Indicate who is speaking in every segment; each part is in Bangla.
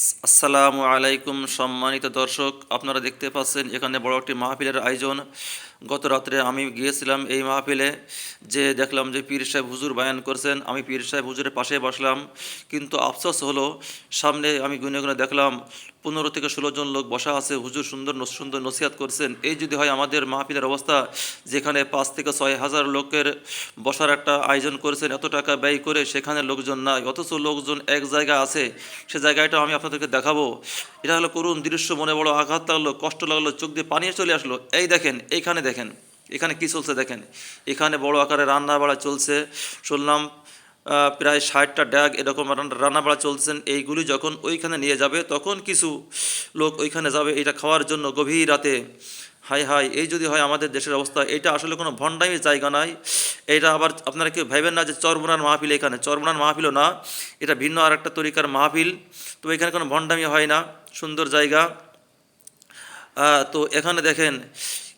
Speaker 1: আসসালামু আলাইকুম সম্মানিত দর্শক, আপনারা দেখতে পাচ্ছেন এখানে বড় একটি মাহফিলের আয়োজন। গত রাত্রে আমি গিয়েছিলাম এই মাহফিলে, যে দেখলাম যে পীর সাহেব হুজুর বায়ান করছেন। আমি পীর সাহেব হুজুরের পাশে বসলাম, কিন্তু আফসোস হলো, সামনে আমি গুনে গুনে দেখলাম পনেরো থেকে ষোলো জন লোক বসা আছে, হুজুর সুন্দর সুন্দর নসিহাত করছেন। এই যদি হয় আমাদের মাহফিলের অবস্থা, যেখানে পাঁচ থেকে ছয় হাজার লোকের বসার একটা আয়োজন করেছেন, এত টাকা ব্যয় করে সেখানে লোকজন নাই। অথচ লোকজন এক জায়গা আছে, সে জায়গাটা আমি আপনাদেরকে দেখাবো। এটা হলো করুণ দৃশ্য, মনে বড় আঘাত লাগল, কষ্ট লাগল, চোখ দিয়ে পানিয়ে চলে আসলো। এই দেখেন, এইখানে দেখেন, এখানে কি চলছে দেখেন। এখানে বড় আকারে রান্না বাড়া চলছে। শুনলাম প্রায় ষাটটা ড্যাগ এরকম রান্না- রান্নাবাড়া চলছেন, এইগুলি যখন ওইখানে নিয়ে যাবে, তখন কিছু লোক ওইখানে যাবে, এটা খাওয়ার জন্য গভীর রাতে। হাই হাই এই যদি হয় আমাদের দেশের অবস্থা, এটা আসলে কোনো ভণ্ডামির জায়গা নাই। এটা আবার আপনারা কেউ ভাবেন না যে চরমনার মাহফিল এখানে। চরমনার মাহফিলও না, এটা ভিন্ন আর একটা তরিকার মাহফিল। তো এখানে কোনো ভণ্ডামি হয় না, সুন্দর জায়গা। তো এখানে দেখেন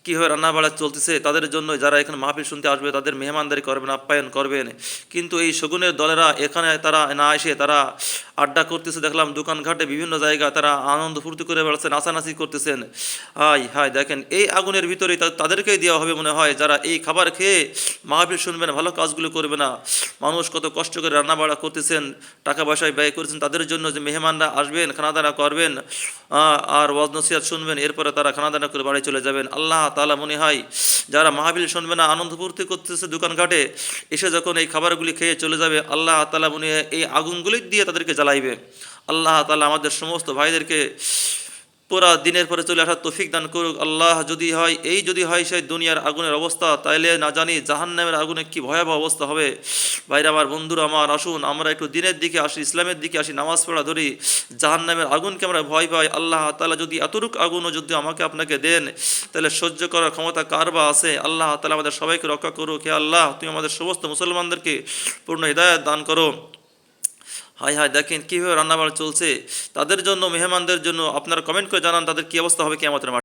Speaker 1: কীভাবে রান্নাবাড়া চলতেছে, তাদের জন্য যারা এখানে মাহফিল শুনতে আসবে, তাদের মেহমানদারি করবেন, আপ্যায়ন করবেন। কিন্তু এই শগুনের দলেরা এখানে তারা না এসে তারা আড্ডা করতেছে, দেখলাম দোকানঘাটে বিভিন্ন জায়গা তারা আনন্দ ফুর্তি করে বেড়াচ্ছেন নাচানাচি করতেছেন। হাই হাই, দেখেন, এই আগুনের ভিতরেই তা- তাদেরকেই দেওয়া হবে মনে হয়, যারা এই খাবার খেয়ে মাহফিল শুনবেন, ভালো কাজগুলো করবে না। মানুষ কত কষ্ট করে রান্নাবাড়া করতেছেন, টাকা পয়সায় ব্যয় করেছেন, তাদের জন্য যে মেহমানরা আসবেন, খানাদানা করবেন আর ওয়াজ নসিহাত শুনবেন, এরপরে তারা খানাদানা করে বাড়ি চলে যাবেন। আল্লাহ তালা মনে হয়, যারা মাহফিল শুনবে না, আনন্দ ফুর্তি করতেছে দোকানঘাটে এসে যখন এই খাবারগুলি খেয়ে চলে যাবে, আল্লাহ তালা মনে হয় এই আগুনগুলি দিয়ে তাদেরকে জ্বালাইবে। আল্লাহ তালা আমাদের সমস্ত ভাইদেরকে পুরা দিনের পরে চলে আসার তৌফিক দান করুক। আল্লাহ যদি হয়, এই যদি হয় সেই দুনিয়ার আগুনের অবস্থা, তাইলে না জানি জাহান্নামের আগুনে কি ভয়াবহ অবস্থা হবে। ভাইরা আমার, বন্ধুরা আমার, আসুন, আমরা একটু দিনের দিকে আসি, ইসলামের দিকে আসি, নামাজ পড়া ধরি। জাহান্নামের আগুনকে আমরা ভয় পাই। আল্লাহ তালা যদি এতটুক আগুনও যদি আমাকে আপনাকে দেন, তাহলে সহ্য করার ক্ষমতা কার বা আছে? আল্লাহ তালা আমাদের সবাইকে রক্ষা করুক। হে আল্লাহ, তুমি আমাদের সমস্ত মুসলমানদেরকে পূর্ণ হৃদায়ত দান করো। হাই হাই দেখেন কীভাবে রান্নাবাড়া চলছে। তাদের জন্য, মেহমানদের জন্য আপনারা কমেন্ট করে জানান, তাদের কী অবস্থা হবে মাঠে।